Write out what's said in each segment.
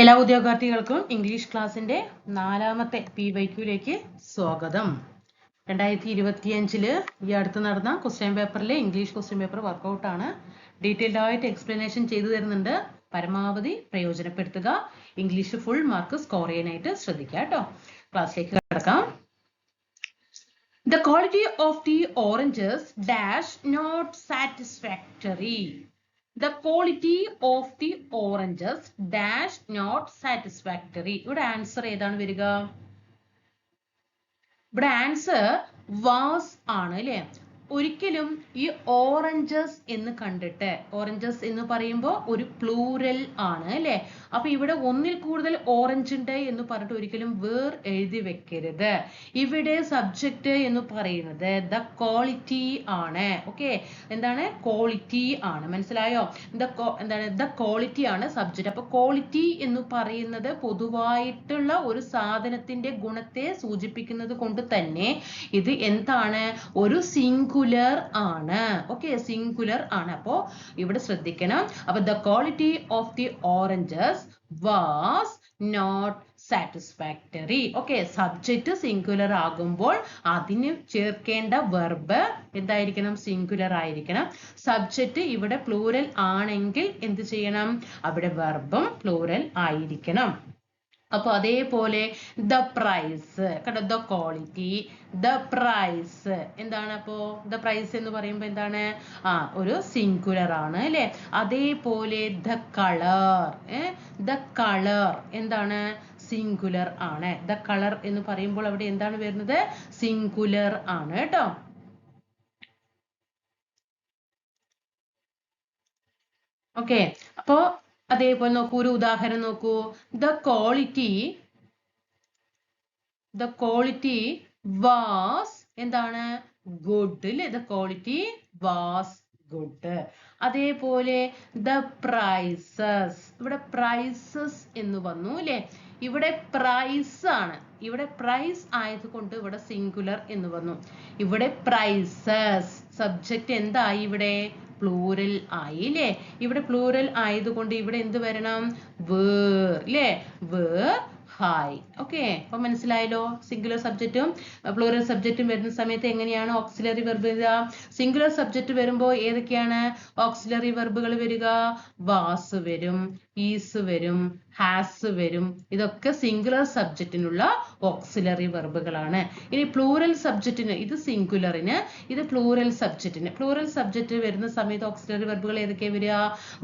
എല്ലാ ഉദ്യോഗാർത്ഥികൾക്കും ഇംഗ്ലീഷ് ക്ലാസ്സിന്റെ നാലാമത്തെ പി വൈ ക്യൂലേക്ക് സ്വാഗതം. രണ്ടായിരത്തി ഇരുപത്തിയഞ്ചിൽ ഈ അടുത്ത് നടന്ന ക്വസ്റ്റ്യൻ പേപ്പറിലെ ഇംഗ്ലീഷ് ക്വസ്റ്റ്യൻ പേപ്പർ വർക്ക്ഔട്ട് ആണ്. ഡീറ്റെയിൽഡ് ആയിട്ട് എക്സ്പ്ലനേഷൻ ചെയ്തു തരുന്നുണ്ട്. പരമാവധി പ്രയോജനപ്പെടുത്തുക. ഇംഗ്ലീഷ് ഫുൾ മാർക്ക് സ്കോർ ചെയ്യാനായിട്ട് ശ്രദ്ധിക്കുക കേട്ടോ. ക്ലാസ്സിലേക്ക് കിടക്കാം. The quality of the oranges dash not satisfactory. The quality of the oranges dash not satisfactory. ഇവിടെ ആൻസർ ഏതാണ് വരിക ഇവിടെ ആൻസർ വാസ് ആണ് അല്ലേ ഒരിക്കലും ഈ ഓറഞ്ചസ് എന്ന് കണ്ടിട്ട് ഓറഞ്ചസ് എന്ന് പറയുമ്പോൾ ഒരു പ്ലൂരൽ ആണ് അല്ലെ? അപ്പൊ ഇവിടെ ഒന്നിൽ കൂടുതൽ ഓറഞ്ച് ഉണ്ട് എന്ന് പറഞ്ഞിട്ട് ഒരിക്കലും വേർ എഴുതി വെക്കരുത്. ഇവിടെ സബ്ജക്റ്റ് എന്ന് പറയുന്നത് ദ ക്വാളിറ്റി ആണ് ഓക്കെ എന്താണ്? ക്വാളിറ്റി ആണ് മനസ്സിലായോ? ദ എന്താണ്? ദ ക്വാളിറ്റി ആണ് സബ്ജക്റ്റ് അപ്പൊ ക്വാളിറ്റി എന്ന് പറയുന്നത് പൊതുവായിട്ടുള്ള ഒരു സാധനത്തിന്റെ ഗുണത്തെ സൂചിപ്പിക്കുന്നത് കൊണ്ട് തന്നെ ഇത് എന്താണ്? ഒരു സിംഗുലർ ആണ്. ഓക്കെ സിംഗുലർ ആണ്. അപ്പോ ഇവിടെ ശ്രദ്ധിക്കണം. അപ്പൊ the quality of the oranges was not satisfactory okay subject singular ആകുമ്പോൾ അതിന് ചേർക്കേണ്ട വെർബ് എന്തായിരിക്കണം? സിംഗുലർ ആയിരിക്കണം. സബ്ജക്റ്റ് ഇവിടെ പ്ലൂരൽ ആണെങ്കിൽ എന്ത് ചെയ്യണം? അവിടെ വെർബും പ്ലൂരൽ ആയിരിക്കണം. അപ്പൊ അതേപോലെ ദ പ്രൈസ് കണ്ടോ? ദ ക്വാളിറ്റി ദ പ്രൈസ് എന്താണ് അപ്പോ? ദ പ്രൈസ് എന്ന് പറയുമ്പോൾ എന്താണ്? ആ ഒരു സിംഗുലർ ആണ് അല്ലെ? അതേപോലെ ദ കളർ ദ കളർ എന്താണ്? സിംഗുലർ ആണ്. ദ കളർ എന്ന് പറയുമ്പോൾ അവിടെ എന്താണ് വരുന്നത്? സിംഗുലർ ആണ് കേട്ടോ. ഓക്കെ അപ്പോ അതേപോലെ നോക്കൂ ഒരു ഉദാഹരണം നോക്കൂ. The quality the quality was എന്താണ്? ഗുഡ് അല്ലേ ദ ക്വാളിറ്റി വാസ് ഗുഡ് അതേപോലെ ദ പ്രൈസസ് ഇവിടെ പ്രൈസസ് എന്ന് വന്നു അല്ലേ ഇവിടെ പ്രൈസ് ആണ്. ഇവിടെ പ്രൈസ് ആയതുകൊണ്ട് ഇവിടെ സിംഗുലർ എന്ന് വന്നു. ഇവിടെ പ്രൈസസ് സബ്ജക്റ്റ് എന്തായി ഇവിടെ? പ്ലൂരൽ ആയി അല്ലേ ഇവിടെ പ്ലൂരൽ ആയതുകൊണ്ട് ഇവിടെ എന്ത് വരണം? വേർ അല്ലേ വേർ ഹായ്. ഓക്കെ അപ്പൊ മനസ്സിലായല്ലോ? സിംഗുലർ സബ്ജക്റ്റും പ്ലൂറൽ സബ്ജക്റ്റും വരുന്ന സമയത്ത് എങ്ങനെയാണ് ഓക്സിലറി വെർബ് വരിക? സിംഗുലർ സബ്ജക്റ്റ് വരുമ്പോൾ ഏതൊക്കെയാണ്? ഓക്സിലറി വെർബുകൾ വരിക വാസ് വരും. ഈസ് വരും ഹാസ് വരും. ഇതൊക്കെ സിംഗുലർ സബ്ജക്റ്റിനുള്ള ഓക്സിലറി വെർബുകളാണ് ഇനി പ്ലൂറൽ സബ്ജക്റ്റിന് ഇത് സിംഗുലറിന് ഇത് പ്ലൂറൽ സബ്ജക്റ്റിന് പ്ലൂറൽ സബ്ജക്റ്റ് വരുന്ന സമയത്ത് ഓക്സിലറി വെർബുകൾ ഏതൊക്കെയാ വരിക?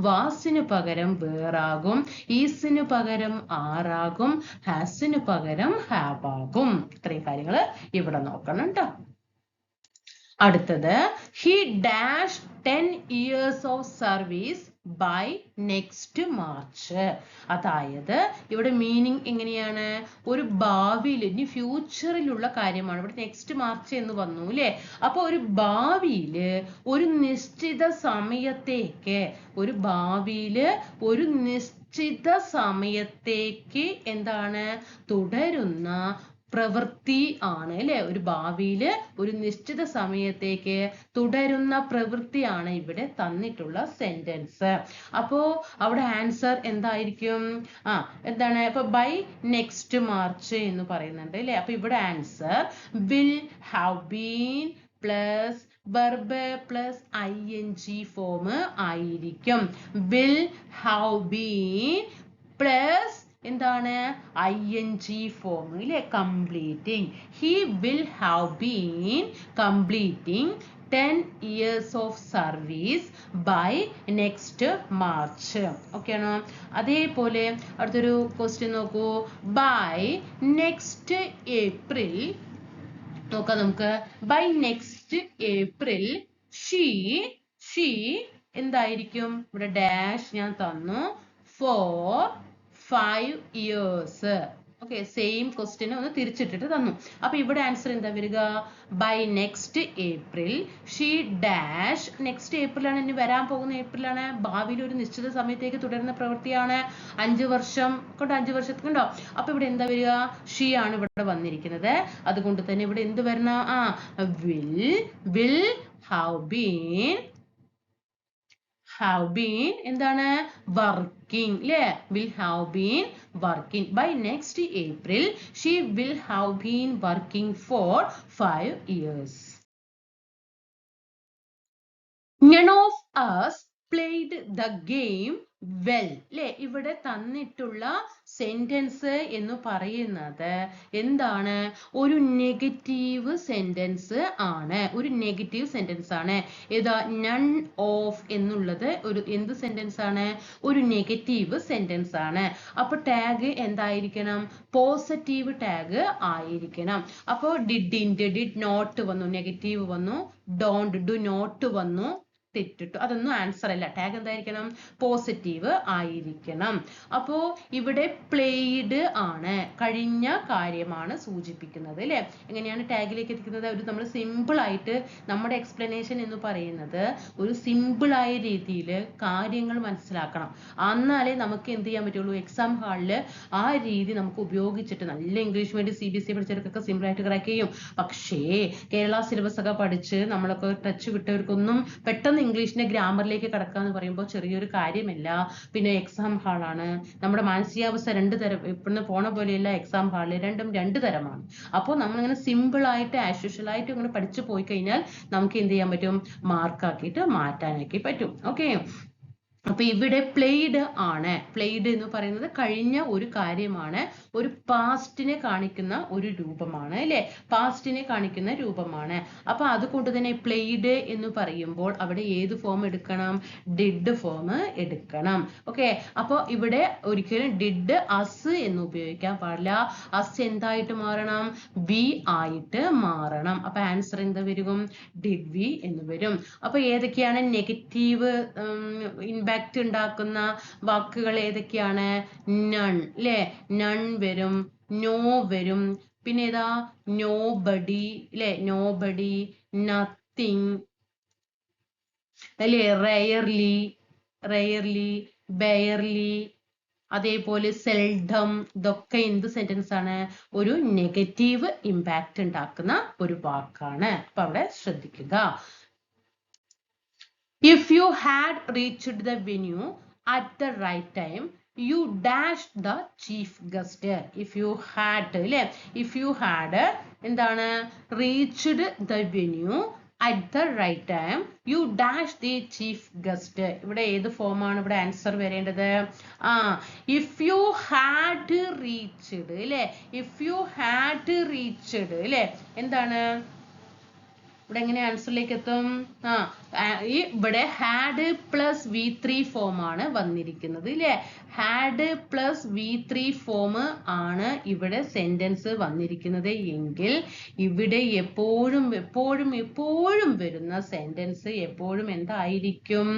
വാസിന് പകരം വേറാകും ഈസിന് പകരം ആറാകും ഹാസിന് പകരം ഹാവ് ആകും. ഇത്രയും കാര്യങ്ങൾ ഇവിടെ നോക്കണം കേട്ടോ അടുത്തത് he dash ten years of service by next March അതായത് ഇവിടെ മീനിങ് എങ്ങനെയാണ്? ഒരു ഭാവിയിൽ ഇനി ഫ്യൂച്ചറിലുള്ള കാര്യമാണ്. ഇവിടെ നെക്സ്റ്റ് മാർച്ച് എന്ന് വന്നു അല്ലേ അപ്പൊ ഒരു ഭാവിയിൽ ഒരു നിശ്ചിത സമയത്തേക്ക് ഒരു ഭാവിയിൽ ഒരു നിശ്ചിത സമയത്തേക്ക് എന്താണ്? തുടരുന്ന പ്രവൃത്തി ആണ് അല്ലെ? ഒരു ഭാവിയിൽ ഒരു നിശ്ചിത സമയത്തേക്ക് തുടരുന്ന പ്രവൃത്തിയാണ് ഇവിടെ തന്നിട്ടുള്ള സെന്റൻസ് അപ്പോ അവിടെ ആൻസർ എന്തായിരിക്കും? ആ എന്താണ്? ഇപ്പൊ ബൈ നെക്സ്റ്റ് മാർച്ച് എന്ന് പറയുന്നുണ്ട് അല്ലെ? അപ്പൊ ഇവിടെ answer will have been plus verb plus I N G form ആയിരിക്കും. വിൽ ഹാവ് ബീൻ പ്ലസ് എന്താണ്? ഐ എൻ ജി ഫോം ഇല്ലേ completing he will have been completing ten years of service by next March okay ആണോ? അതേപോലെ അടുത്തൊരു question നോക്കൂ. By next April നോക്കാം നമുക്ക്. By next April she she എന്തായിരിക്കും? ഇവിടെ ഡാഷ് ഞാൻ തന്നു four five years okay same question ഒന്ന് തിരിച്ചിട്ടിട്ട് തന്നു. അപ്പൊ ഇവിടെ ആൻസർ എന്താ വരിക? By next April she dash next ഏപ്രിലാണ് ഇനി വരാൻ പോകുന്ന ഏപ്രിലാണ് ഭാവിയിൽ ഒരു നിശ്ചിത സമയത്തേക്ക് തുടരുന്ന പ്രവൃത്തിയാണ്. അഞ്ച് വർഷം കൊണ്ട് അഞ്ച് വർഷത്തുണ്ടോ അപ്പൊ ഇവിടെ എന്താ വരിക? ഷീ ആണ് ഇവിടെ വന്നിരിക്കുന്നത്. അതുകൊണ്ട് തന്നെ ഇവിടെ എന്ത് വരണം? ആ will will have been have been എന്താണ് വർക്കിംഗ് ല്ലേ will have been working by next April she will have been working for five years none of us played the game well ല്ലേ? ഇവിടെ തന്നിട്ടുള്ള സെന്റൻസ് എന്ന് പറയുന്നത് എന്താണ്? ഒരു നെഗറ്റീവ് സെന്റൻസ് ആണ്. ഒരു നെഗറ്റീവ് സെന്റൻസ് ആണ്. ഏതാ? നൺ ഓഫ് എന്നുള്ളത് ഒരു എന്ത് സെന്റൻസ് ആണ്? ഒരു നെഗറ്റീവ് സെന്റൻസ് ആണ്. അപ്പൊ ടാഗ് എന്തായിരിക്കണം? പോസിറ്റീവ് ടാഗ് ആയിരിക്കണം. അപ്പോൾ ഡിഡ് ഇൻഡ് ഡിഡ് നോട്ട് വന്നു നെഗറ്റീവ് വന്നു ഡോണ്ട് ഡു നോട്ട് വന്നു തെറ്റിട്ടു. അതൊന്നും ആൻസർ അല്ല. ടാഗ് എന്തായിരിക്കണം? പോസിറ്റീവ് ആയിരിക്കണം. അപ്പോ ഇവിടെ പ്ലേഡ് ആണ്. കഴിഞ്ഞ കാര്യമാണ് സൂചിപ്പിക്കുന്നത് അല്ലെ? എങ്ങനെയാണ് ടാഗിലേക്ക് എത്തിക്കുന്നത്? ഒരു നമ്മൾ സിമ്പിൾ ആയിട്ട് നമ്മുടെ എക്സ്പ്ലനേഷൻ എന്ന് പറയുന്നത് ഒരു സിമ്പിൾ ആയ രീതിയിൽ കാര്യങ്ങൾ മനസ്സിലാക്കണം. എന്നാലേ നമുക്ക് എന്ത് ചെയ്യാൻ പറ്റുള്ളൂ? എക്സാം ഹാളിൽ ആ രീതി നമുക്ക് ഉപയോഗിച്ചിട്ട് നല്ല English medium C B S E പഠിച്ചവർക്കൊക്കെ simple ആയിട്ട് ക്രാക്ക് ചെയ്യും. പക്ഷേ കേരള സിലബസ് ഒക്കെ പഠിച്ച് നമ്മളൊക്കെ ടച്ച് വിട്ടവർക്കൊന്നും പെട്ടെന്ന് ഇംഗ്ലീഷിന്റെ ഗ്രാമറിലേക്ക് കടക്കുക എന്ന് പറയുമ്പോൾ ചെറിയൊരു കാര്യമല്ല. പിന്നെ എക്സാം ഹാളാണ് നമ്മുടെ മാനസികാവസ്ഥ രണ്ട് തരം ഇപ്പം പോണ പോലെയല്ല എക്സാം ഹാൾ രണ്ടും രണ്ട് തരമാണ്. അപ്പോൾ നമ്മളിങ്ങനെ സിമ്പിൾ ആയിട്ട് ഇങ്ങനെ പഠിച്ചു പോയി കഴിഞ്ഞാൽ നമുക്ക് എന്ത് ചെയ്യാൻ പറ്റും? മാർക്കാക്കിയിട്ട് മാറ്റാനാക്കി പറ്റും. ഓക്കെ അപ്പൊ ഇവിടെ പ്ലെയ്ഡ് ആണ്. പ്ലെയ്ഡ് എന്ന് പറയുന്നത് കഴിഞ്ഞ ഒരു കാര്യമാണ്. ഒരു പാസ്റ്റിനെ കാണിക്കുന്ന ഒരു രൂപമാണ് അല്ലെ? പാസ്റ്റിനെ കാണിക്കുന്ന രൂപമാണ്. അപ്പൊ അതുകൊണ്ട് തന്നെ പ്ലേഡ് എന്ന് പറയുമ്പോൾ അവിടെ ഏത് ഫോം എടുക്കണം? ഡിഡ് ഫോം എടുക്കണം. ഓക്കെ അപ്പോൾ ഇവിടെ ഒരിക്കലും ഡിഡ് അസ് എന്ന് ഉപയോഗിക്കാൻ പാടില്ല. അസ് എന്തായിട്ട് മാറണം? ബി ആയിട്ട് മാറണം. അപ്പൊ ആൻസർ എന്ത് വരും? ഡിഡ് വി എന്ന് വരും. അപ്പൊ ഏതൊക്കെയാണ് നെഗറ്റീവ് ഇമ്പാക്ട് ഉണ്ടാക്കുന്ന വാക്കുകൾ ഏതൊക്കെയാണ്? നൺ ല്ലേ നൺ വരും നോ വരും. പിന്നെ ഏതാ? നോ ബഡി അല്ലെ നോ ബഡി നത്തിങ് അല്ലേ? റയർലി റയർലി ബെയർലി അതേപോലെ സെൽഡം ഇതൊക്കെ എന്ത് സെന്റൻസ് ആണ്? ഒരു നെഗറ്റീവ് ഇമ്പാക്റ്റ് ഉണ്ടാക്കുന്ന ഒരു വാക്കാണ്. അപ്പൊ അവിടെ ശ്രദ്ധിക്കുക. If you had reached the venue at the right time, you dashed the chief guest. If you had, അല്ലേ if you had എന്താണ് reached the venue at the right time, you dash the chief guest. ഇവിടെ ഏത് form ആണ് ഇവിടെ answer വരേണ്ടത് ആ if you had reached അല്ലേ if you had reached അല്ലേ എന്താണ് ഇവിടെ എങ്ങനെ ആൻസറിലേക്ക് എത്തും? ആ ഈ ഇവിടെ had plus V three form ആണ് വന്നിരിക്കുന്നത് ഇല്ലേ? Had plus V three form ആണ് ഇവിടെ സെന്റൻസ് വന്നിരിക്കുന്നത്. എങ്കിൽ ഇവിടെ എപ്പോഴും എപ്പോഴും എപ്പോഴും വരുന്ന സെന്റൻസ് എപ്പോഴും എന്തായിരിക്കും?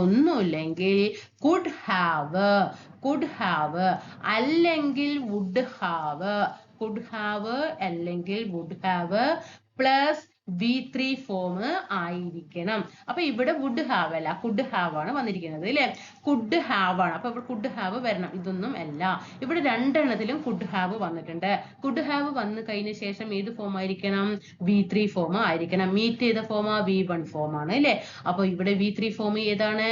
ഒന്നുമില്ലെങ്കിൽ കുഡ് ഹാവ് കുഡ് ഹാവ് അല്ലെങ്കിൽ വുഡ് ഹാവ് കുഡ് ഹാവ് അല്ലെങ്കിൽ would have plus V three form ആയിരിക്കണം. അപ്പൊ ഇവിടെ വുഡ് ഹാവ് അല്ല കുഡ് ഹാവ് ആണ് വന്നിരിക്കുന്നത് അല്ലെ കുഡ് ഹാവ് ആണ്. അപ്പൊ ഇവിടെ കുഡ് ഹാവ് വരണം. ഇതൊന്നും അല്ല. ഇവിടെ രണ്ടെണ്ണത്തിലും കുഡ് ഹാവ് വന്നിട്ടുണ്ട്. കുഡ് ഹാവ് വന്നു കഴിഞ്ഞ ശേഷം ഏത് ഫോം ആയിരിക്കണം? വി ത്രീ ഫോം ആയിരിക്കണം. മീറ്റ് ചെയ്ത ഫോം വി വൺ ഫോം ആണ് അല്ലെ അപ്പൊ ഇവിടെ വി ത്രീ ഫോം ഏതാണ്?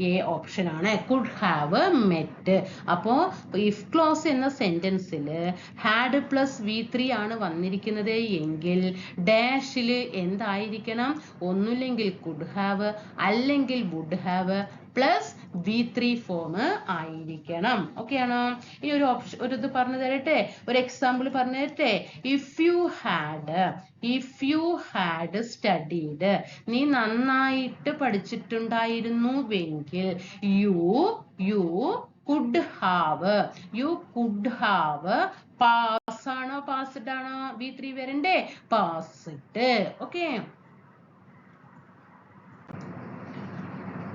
എ ഓപ്ഷൻ ആണ്. കുഡ് ഹാവ് മെറ്റ് അപ്പോ ഇഫ് ക്ലോസ് എന്ന സെന്റൻസിൽ ഹാഡ് പ്ലസ് വി ത്രീ ആണ് വന്നിരിക്കുന്നത് എങ്കിൽ ഡാഷിൽ എന്തായിരിക്കണം? ഒന്നുമില്ലെങ്കിൽ കുഡ് ഹാവ് അല്ലെങ്കിൽ would have plus V three form ആയിരിക്കണം. ഓക്കെ ആണോ? ഈ ഒരു ഓപ്ഷൻ ഒരു ഇത് പറഞ്ഞു തരട്ടെ? ഒരു എക്സാമ്പിൾ പറഞ്ഞു തരട്ടെ? If you had if you had studied നീ നന്നായിട്ട് പഠിച്ചിട്ടുണ്ടായിരുന്നുവെങ്കിൽ you you could have you could have pass ആണോ പാസ്ഡ് ആണോ ബി ത്രീ വരണ്ടേ passed okay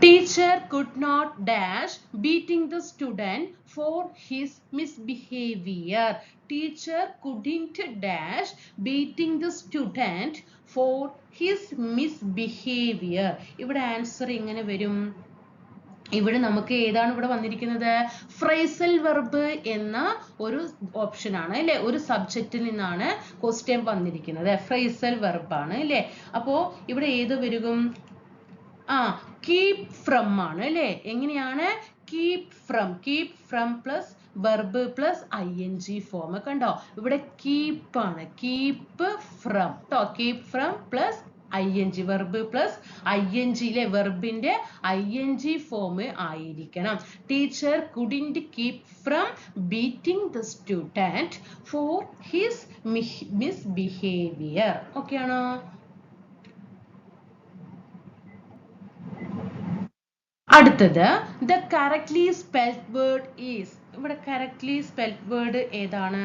Teacher could not dash beating the student for his misbehavior. Teacher couldn't dash beating the student for his misbehavior. ഇവിടെ answer എങ്ങനെ വരും ഇവിടെ നമുക്ക് ഏതാണ് ഇവിടെ വന്നിരിക്കുന്നത്? ഫ്രൈസൽ വെർബ് എന്ന ഒരു ഓപ്ഷൻ ആണ് അല്ലെ? ഒരു സബ്ജക്റ്റിൽ നിന്നാണ് ക്വസ്റ്റ്യൻ വന്നിരിക്കുന്നത്. ഫ്രൈസൽ വെർബ് ആണ് അല്ലെ? അപ്പോ ഇവിടെ ഏത് വരും? ആ കീപ് ഫ്രം ആണ് അല്ലെ? എങ്ങനെയാണ്? Keep from keep from plus verb plus I N G form കണ്ടോ? ഇവിടെ കീപ്പ് ആണ്. കീപ്പ് ഫ്രം കേട്ടോ keep from plus I N G verb plus I N ജിയിലെ വെർബിന്റെ ഐ എൻ ജി ഫോം ആയിരിക്കണം. Teacher couldn't keep from beating the student for his misbehaviour okay ആണോ? അടുത്തത് the correctly spelled word is ഇവിടെ correctly spelled word ഏതാണ്?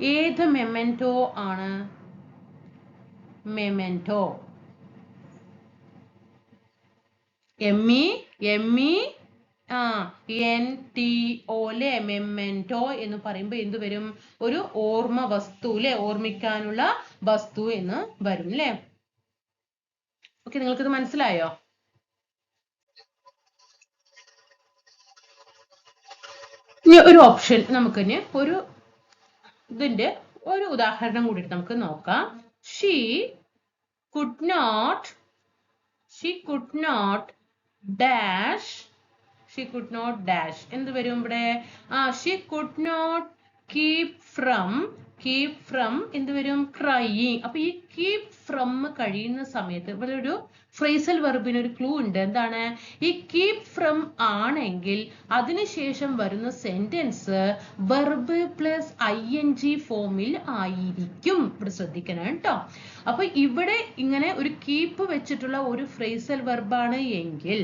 ഏത് memento ആണ്? Memento M E M E ആ N T O ലെ memento എന്ന് പറയുമ്പോൾ എന്ത് വരും? ഒരു ഓർമ്മ വസ്തു അല്ലെ ഓർമ്മിക്കാനുള്ള വസ്തു എന്ന് വരും അല്ലെ ഓക്കെ നിങ്ങൾക്ക് ഇത് മനസ്സിലായോ? ഇനി ഒരു ഓപ്ഷൻ നമുക്ക് ഇനി ഒരു ഇതിന്റെ ഒരു ഉദാഹരണം കൂടി നമുക്ക് നോക്കാം. She could not she could not dash she could not dash എന്ത് വരും ഇവിടെ? ആ she could not keep from keep from എന്ത് വരും ക്രൈയിങ് അപ്പൊ ഈ കീപ് ഫ്രം കഴിയുന്ന സമയത്ത് ഇവിടെ ഒരു ഫ്രേസൽ വെർബിന് ഒരു ക്ലൂ ഉണ്ട്. എന്താണ്? ഈ കീപ് ഫ്രം ആണെങ്കിൽ അതിനുശേഷം വരുന്ന sentence verb plus I N G ഫോമിൽ ആയിരിക്കും. ഇവിടെ ശ്രദ്ധിക്കണം കേട്ടോ. അപ്പൊ ഇവിടെ ഇങ്ങനെ ഒരു കീപ്പ് വെച്ചിട്ടുള്ള ഒരു ഫ്രേസൽ വെർബാണ് എങ്കിൽ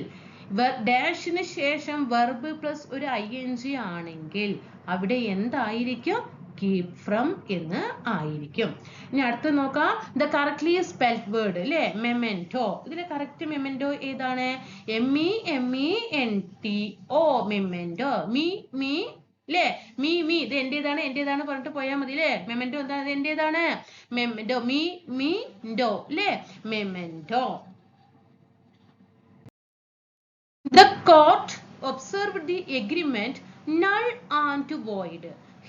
ഡാഷിന് ശേഷം വെർബ് പ്ലസ് ഒരു ഐ എൻ ജി ആണെങ്കിൽ അവിടെ എന്തായിരിക്കും? കീപ് ഫ്രം എന്ന് ആയിരിക്കും. ഇനി അടുത്ത് നോക്കാം. ദ കറക്ട്ലി സ്പെൽഡ് വേർഡ് അല്ലേ മെമെന്റോ ഇതിലെ കറക്റ്റ് മെമെന്റോ ഏതാണ്? M E M E N T O memento me me അല്ലേ മീ മീ. ഇത് എന്റേതാണ്? എന്റേതാണ് പറഞ്ഞിട്ട് പോയാൽ മതി അല്ലേ മെമെന്റോ എന്താണ്? ഇത് എന്റേതാണ്? മെമെന്റോ മീ മീ ഡോ അല്ലേ memento The court observed the agreement null and void.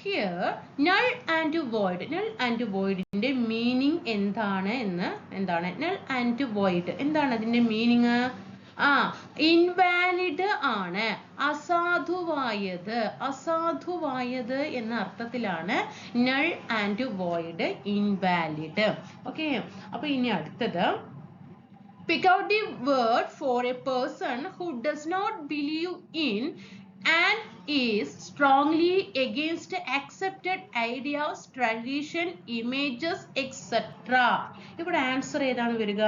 Here, null and void Null and void ന്റെ മീനിങ് എന്താണ് എന്ന്? എന്താണ്? നൾ ആൻഡ് വോയിഡ് എന്താണ് അതിന്റെ മീനിങ് ആ ഇൻവാലിഡ് ആണ്. അസാധുവായത്. അസാധുവായത് എന്ന അർത്ഥത്തിലാണ് null and void invalid okay അപ്പൊ ഇനി അടുത്തത്. Pick out the word for a person who does not believe in and is strongly against accepted ideas, tradition, images, etc. ഇവിടെ ആൻസർ ഏതാണ് വരിക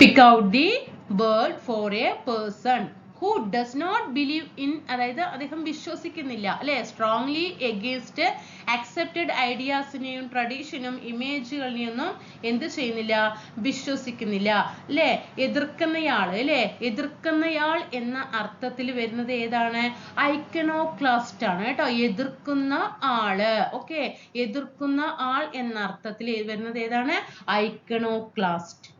pick out the word for a person who does not believe in അതായത് അദ്ദേഹം വിശ്വസിക്കുന്നില്ല അല്ലെ? Strongly against accepted ഐഡിയാസിനെയും ട്രഡീഷനും ഇമേജുകളിനെയൊന്നും എന്ത് ചെയ്യുന്നില്ല? വിശ്വസിക്കുന്നില്ല അല്ലെ? എതിർക്കുന്നയാൾ അല്ലെ? എതിർക്കുന്നയാൾ എന്ന അർത്ഥത്തിൽ വരുന്നത് ഏതാണ്? ഐക്കണോക്ലാസ്റ്റ് ആണ് കേട്ടോ. എതിർക്കുന്ന ആൾ ഓക്കെ എതിർക്കുന്ന ആൾ എന്ന അർത്ഥത്തിൽ വരുന്നത് ഏതാണ്? ഐക്കണോക്ലാസ്റ്റ്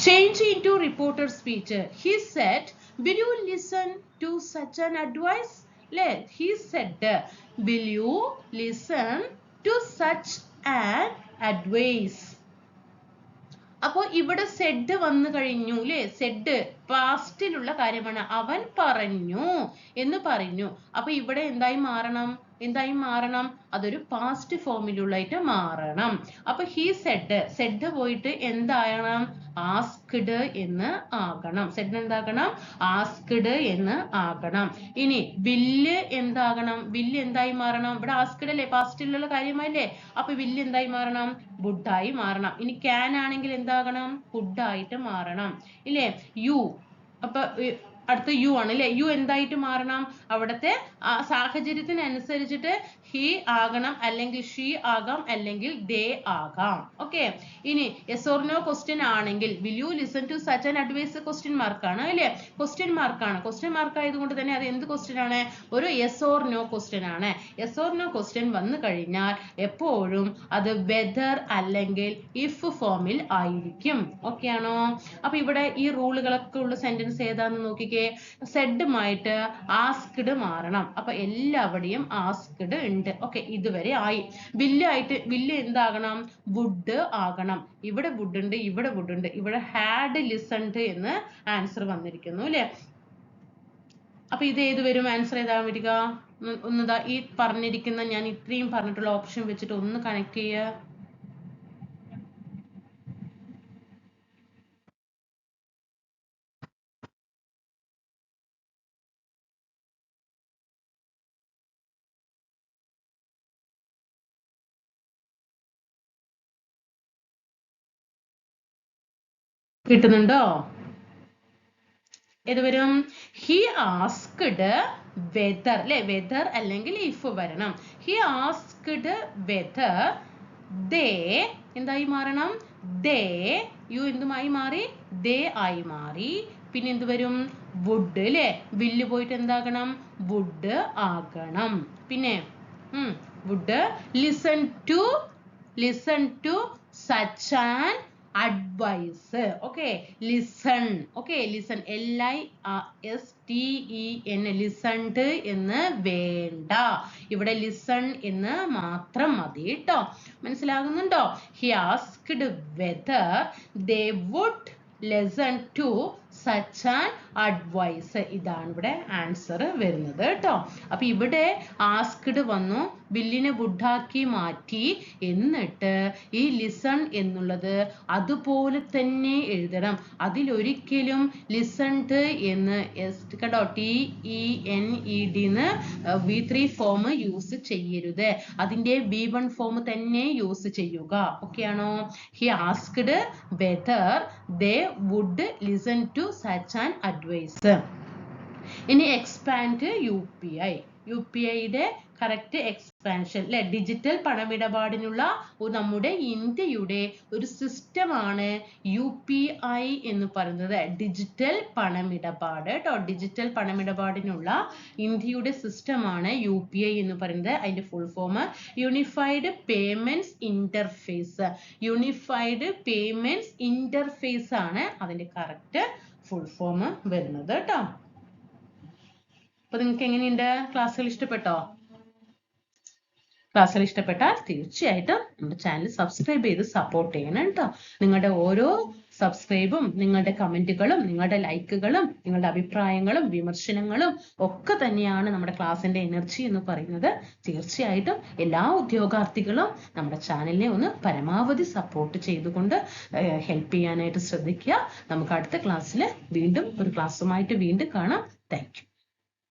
change into reporter speech. He said, Will you listen to such an advice? Let he said, Will you listen to such an advice? അപ്പോൾ ഇവിടെ സെഡ് വന്നു കഴിഞ്ഞു അല്ലെ സെഡ് പാസ്റ്റിലുള്ള കാര്യമാണ് അവൻ പറഞ്ഞു എന്ന് പറഞ്ഞു അപ്പൊ ഇവിടെ എന്തായി മാറണം എന്തായി മാറണം? അതൊരു പാസ്റ്റ് ഫോമിലുള്ളതായിട്ട് മാറണം. അപ്പൊ ഹി സെഡ് സെഡ് പോയിട്ട് എന്താകണം? ആസ്ക്ഡ് എന്ന് ആകണം. സെഡ് എന്താകണം? ആസ്ക്ഡ് എന്ന് ആകണം. ഇനി വില്ല് എന്താകണം? വില്ല് എന്തായി മാറണം? ഇവിടെ ആസ്ക്ഡ് അല്ലേ? പാസ്റ്റിലുള്ള കാര്യമല്ലേ അപ്പൊ വില്ല് എന്തായി മാറണം? വുഡായി മാറണം. ഇനി ക്യാൻ ആണെങ്കിൽ എന്താകണം? ഫുഡായിട്ട് മാറണം. ഇല്ലേ? യു അപ്പൊ അടുത്ത യു ആണ് അല്ലെ യു എന്തായിട്ട് മാറണം? അവിടുത്തെ സാഹചര്യത്തിനനുസരിച്ചിട്ട് ഹി ആകണം അല്ലെങ്കിൽ ഷീ ആകാം അല്ലെങ്കിൽ ദേ ആകാം. ഓക്കെ? ഇനി എസ് ഓർ നോ ക്വസ്റ്റ്യൻ ആണെങ്കിൽ will you listen to such an advice question മാർക്കാണ് അല്ലെ? ക്വസ്റ്റ്യൻ മാർക്കാണ് ക്വസ്റ്റ്യൻ മാർക്ക് ആയതുകൊണ്ട് തന്നെ അത് എന്ത് ക്വസ്റ്റ്യൻ ആണ്? ഒരു എസ് ഓർ നോ ക്വസ്റ്റ്യൻ ആണ്. എസ് ഓർ നോ ക്വസ്റ്റ്യൻ വന്നു കഴിഞ്ഞാൽ എപ്പോഴും അത് വെദർ അല്ലെങ്കിൽ ഇഫ് ഫോമിൽ ആയിരിക്കും. ഓക്കെ ആണോ? അപ്പൊ ഇവിടെ ഈ റൂളുകളൊക്കെ ഉള്ള സെന്റൻസ് ഏതാന്ന് നോക്കിക്കേ. നോക്കിയേ സെഡുമായിട്ട് ആസ്ക്ഡ് മാറണം. അപ്പൊ എല്ലാവിടെയും ആസ്ക്ഡ് ഉണ്ട്. ഓക്കെ ഇതുവരെ ആയി. വില്ലായിട്ട് വില്ല് എന്താകണം? വുഡ് ആകണം. ഇവിടെ വുഡ് ഉണ്ട് ഇവിടെ വുഡ് ഉണ്ട്. ഇവിടെ ഹാഡ് ലിസൺഡ് എന്ന് ആൻസർ വന്നിരിക്കുന്നു അല്ലെ? അപ്പൊ ഇത് ഏത് വരും? ആൻസർ ഏതാ വരിക ഒന്ന് ഒന്നിതാ ഈ പറഞ്ഞിരിക്കുന്ന ഞാൻ ഇത്രയും പറഞ്ഞിട്ടുള്ള ഓപ്ഷൻ വെച്ചിട്ട് ഒന്ന് കണക്ട് ചെയ്യുക കിട്ടുന്നുണ്ടോ? ഏത് വരും ഹി ആസ്ക്ഡ് വെദർ അല്ലെ? വെദർ അല്ലെങ്കിൽ ഇഫ് വരണം. ഹി ആസ്ക്ഡ് വെദർ ദേ എന്തായി മാറണം? ദേ യു എന്തുമായി മാറി? ദേ ആയി മാറി. പിന്നെ എന്ത് വരും വുഡ് അല്ലെ? വില്ല് പോയിട്ട് എന്താകണം? വുഡ് ആകണം. പിന്നെ would listen to listen to such an advice okay listen okay listen L I S T E N listened എന്ന് വേണ്ട. ഇവിടെ ലിസൺ എന്ന് മാത്രം മതി കേട്ടോ മനസ്സിലാകുന്നുണ്ടോ? He asked whether they would listen to such an advice ഇതാണ് ഇവിടെ ആൻസർ വരുന്നത് കേട്ടോ. അപ്പൊ ഇവിടെ ആസ്ക്ഡ് വന്നു ബില്ലിനെ വുഡാക്കി മാറ്റി എന്നിട്ട് ഈ ലിസൺ എന്നുള്ളത് അതുപോലെ തന്നെ എഴുതണം. അതിലൊരിക്കലും ലിസൺഡ് എന്ന് എസ് കണ്ടോ T E N E D എന്ന് വി ത്രീ ഫോം യൂസ് ചെയ്യരുത്. അതിന്റെ വി വൺ ഫോം തന്നെ യൂസ് ചെയ്യുക. ഓക്കെ ആണോ? He asked whether they would listen to such an advice ഇനി expand U P I U P ഐയുടെ correct expansion അല്ലെ digital പണമിടപാടിനുള്ള നമ്മുടെ ഇന്ത്യയുടെ ഒരു സിസ്റ്റമാണ് യു പി ഐ എന്ന് പറയുന്നത്. ഡിജിറ്റൽ പണമിടപാട് കേട്ടോ ഡിജിറ്റൽ പണമിടപാടിനുള്ള ഇന്ത്യയുടെ സിസ്റ്റമാണ് യു പി ഐ എന്ന് പറയുന്നത്. അതിന്റെ full form unified payments interface unified payments interface ആണ് അതിന്റെ കറക്റ്റ് ഫുൾ ഫോം വരുന്നത് കേട്ടോ. അപ്പൊ നിങ്ങൾക്ക് എങ്ങനെയുണ്ട്? ക്ലാസ്സുകൾ ഇഷ്ടപ്പെട്ടോ? ക്ലാസ്സുകൾ ഇഷ്ടപ്പെട്ടാൽ തീർച്ചയായിട്ടും നമ്മുടെ ചാനൽ സബ്സ്ക്രൈബ് ചെയ്ത് സപ്പോർട്ട് ചെയ്യണം കേട്ടോ നിങ്ങളുടെ ഓരോ സബ്സ്ക്രൈബും നിങ്ങളുടെ കമന്റുകളും നിങ്ങളുടെ ലൈക്കുകളും നിങ്ങളുടെ അഭിപ്രായങ്ങളും വിമർശനങ്ങളും ഒക്കെ തന്നെയാണ് നമ്മുടെ ക്ലാസ്സിന്റെ എനർജി എന്ന് പറയുന്നത്. തീർച്ചയായിട്ടും എല്ലാ ഉദ്യോഗാർത്ഥികളും നമ്മുടെ ചാനലിനെ ഒന്ന് പരമാവധി സപ്പോർട്ട് ചെയ്തുകൊണ്ട് ഹെൽപ്പ് ചെയ്യാനായിട്ട് ശ്രദ്ധിക്കുക. നമുക്ക് അടുത്ത ക്ലാസ്സിൽ വീണ്ടും ഒരു ക്ലാസ്സുമായിട്ട് വീണ്ടും കാണാം. താങ്ക്